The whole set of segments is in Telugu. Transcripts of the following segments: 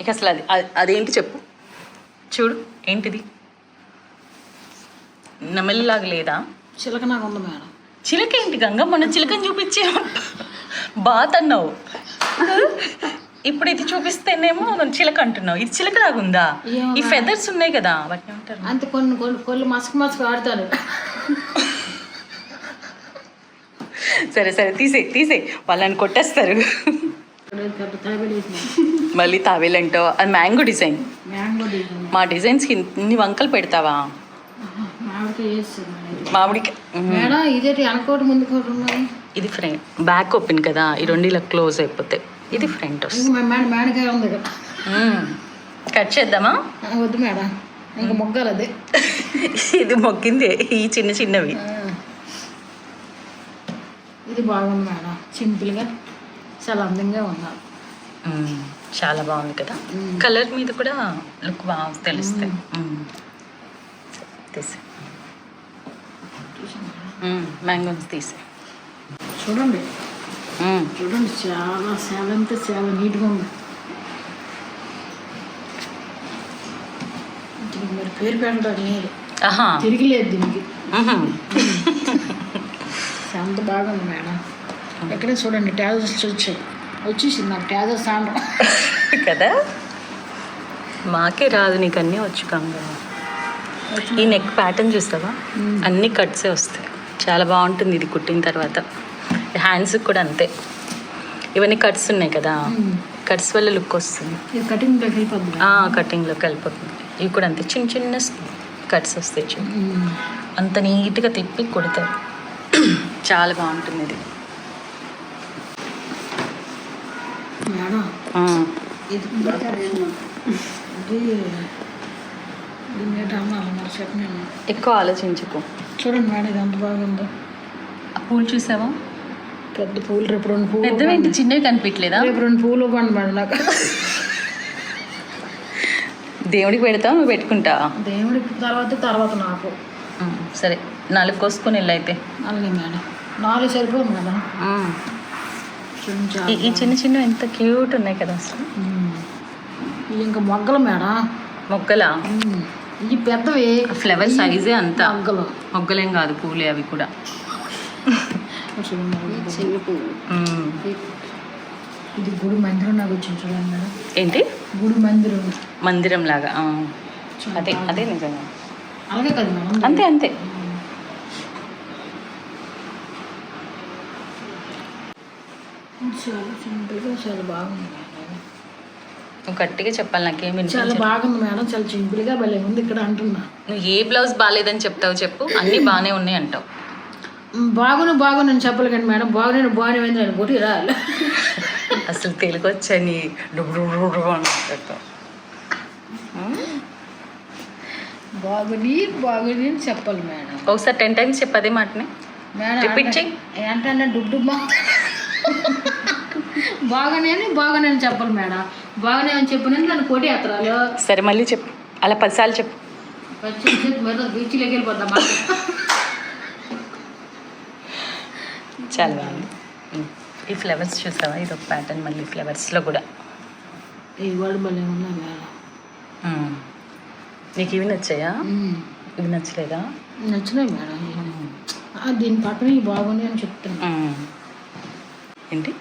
ఇక అసలు అది అది- అదేంటి చెప్పు. చూడు ఏంటిది? నెమలిలాగా లేదా? చిలక నాకు ఉంది మేడం. చిలక ఏంటి గంగ మొన్న చిలకని చూపించే బాత్ అన్నావు ఇప్పుడు ఇది చూపిస్తేనేమో చిలక అంటున్నావు. ఇది చిలకలాగా ఉందా ఏమో ఈ ఫెదర్స్ ఉన్నాయి కదా వాటిని అంతే కొన్ని కొన్ని కొన్ని మసక మసక ఆడతారు సరే సరే తీసే తీసే వాళ్ళని కొట్టేస్తారు. మళ్ళీ తావేలంటావు అది మ్యాంగో డిజైన్. మా డిజైన్స్కి ఇన్ని వంకలు పెడతావా? మామిడికి ఇది ఫ్రంట్ బ్యాక్ ఓపెన్ కదా ఈ రెండు ఇలా క్లోజ్ అయిపోతాయి ఇది ఫ్రంట్ వస్తుంది కట్ చేద్దామా? వద్దు మేడం. ఇంకా మొగ్గాలి అదే. ఇది మొగ్గింది ఈ చిన్న చిన్నవి. ఇది బాగుంది మేడం. సింపుల్గా చాలా అందంగా ఉన్నారు. చాలా బాగుంది కదా. కలర్ మీద కూడా లుక్ బాగా తెలుస్తాయి. తీసే మ్యాంగోస్ తీసే చూడండి. చూడండి చాలా చాలా అంటే చాలా నీట్గా ఉంది. మరి పేరు పెట్టడం లేదు తిరిగిలేదు దీనికి. అంత బాగుంది మేడం. ఎక్కడే చూడండి ట్యాజర్స్ వచ్చాయి. వచ్చేసింది నాకు ట్యాజర్స్ ఆడడం కదా? మాకే రాదు నీకు అన్నీ వచ్చు కంగా. ఈ నెక్ ప్యాటర్న్ చూస్తావా. అన్ని కట్సే వస్తాయి. చాలా బాగుంటుంది ఇది కుట్టిన తర్వాత. హ్యాండ్స్ కూడా అంతే. ఇవన్నీ కట్స్ ఉన్నాయి కదా? కట్స్ వల్ల లుక్ వస్తుంది. కటింగ్లోకి వెళ్ళిపోతుంది ఇవి కూడా అంతే. చిన్న చిన్న కట్స్ వస్తాయి. అంత నీట్గా తిప్పి కుడతారు. చాలా బాగుంటుంది ఇది మేడం ఆ, ఇది ఇది దీన్ని ఏంటి అమ్మాలి మరి చెప్పండి ఎక్కువ ఆలోచించుకో. చూడండి మేడం ఇది ఎంత బాగుందో. ఆ పూలు చూసావా? పెద్ద పూలు రేపు రెండు పూలు పెద్దవేంటి? చిన్నవి కనిపించలేదా? రేపు రెండు పూలు పండు మేడం నాకు. దేవుడికి పెడతావు? నువ్వు పెట్టుకుంటావా? దేవుడికి తర్వాత తర్వాత నాకు. సరే. నాలుగు కోసుకొని వెళ్ళు అయితే. అలాగే మేడం. నాలుగు సరిపోదు మేడం. ఈ- ఈ చిన్న చిన్న ఎంత క్యూట్ ఉన్నాయి కదా అసలు. ఇంకా మొగ్గలు మేడం. మొగ్గలా. ఇవి పెద్దవి. ఫ్లవర్ సైజే అంత. మొగ్గలు. మొగ్గలేం కాదు పూలే అవి కూడా. పువ్వు ఉమ్. ఇది గుడి మందిరం నాకు వచ్చింది చూడండి మేడం. ఏంటి? గుడి మందిరం. మందిరం లాగా అదే. అదే నిజంగా అలాగే కదా అంతే అంతే. చాలా సింపుల్గా చాలా బాగుంది. నువ్వు గట్టిగా చెప్పాలి నాకేం చాలా బాగుంది మేడం చాలా సింపుల్గా భలే ఉంది ఇక్కడ అంటున్నా. నువ్వు ఏ బ్లౌజ్ బాగాలేదని చెప్తావు చెప్పు అన్నీ బాగానే ఉన్నాయి అంటావు. బాగును బాగును నేను చెప్పాలి కానీ మేడం. బాగునే బాగానే ఉంది అని కొట్టి రాలి అసలు తెలుగు వచ్చని మాట్లాడతావు. బాగుని బాగుని అని చెప్పాలి మేడం. ఒకసారి టెన్ టైమ్స్ చెప్పు అదే మాటని. మేడం Repeat చెయ్. ఏంటంటే డుబ్ డుబ్ బాగానే బాగానే చెప్పాలి మేడం. బాగానే అని చెప్పినందుకు నన్ను కొట్టి ఎత్తరాలు సరే మళ్ళీ చెప్పు. అలా పదిసార్లు చెప్పు. బీచ్లోకి వెళ్ళిపోద్దాం చాలా బాగుంది. ఈ ఫ్లవర్స్ చూసావా? ఇది ఒక ప్యాటర్న్ మళ్ళీ ఫ్లవర్స్లో కూడా. నీకు ఇవి నచ్చాయా? ఇవి నచ్చలేదా? నచ్చినాయి మేడం. దీని పక్కన ఇవి బాగున్నాయి అని చెప్తున్నా. ఏంటి?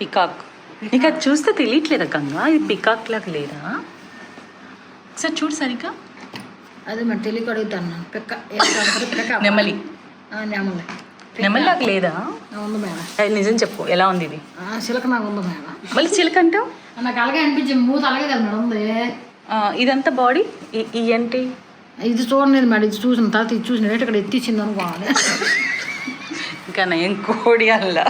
పికాక్. నీకు అది చూస్తే తెలియట్లేదా గంగా ఇది పికాక్ లాగా లేదా? ఒకసారి చూడు సరిగ్గా. అదే మరి తెలియక అడుగుతాను పిక్క నెమలి. నెమలి. నెమలిలాగా లేదా? ఉంది మేడం. నిజం చెప్పు. ఎలా ఉంది ఇది? చిలక నాకు ఉంది మేడం. మళ్ళీ చిలక అంటావు? నాకు అలాగే అనిపించింది. మూత అలాగే కదా మేడం ఉంది. ఇదంతా బాడీ? ఏంటి? ఇది చూడలేదు మేడం. ఇది చూసిన తర్వాత ఇది చూసిన రేటు ఇక్కడ ఎత్తిచ్చింది అనుకోవాలి. ఇంకా నేను కోడి అల్లా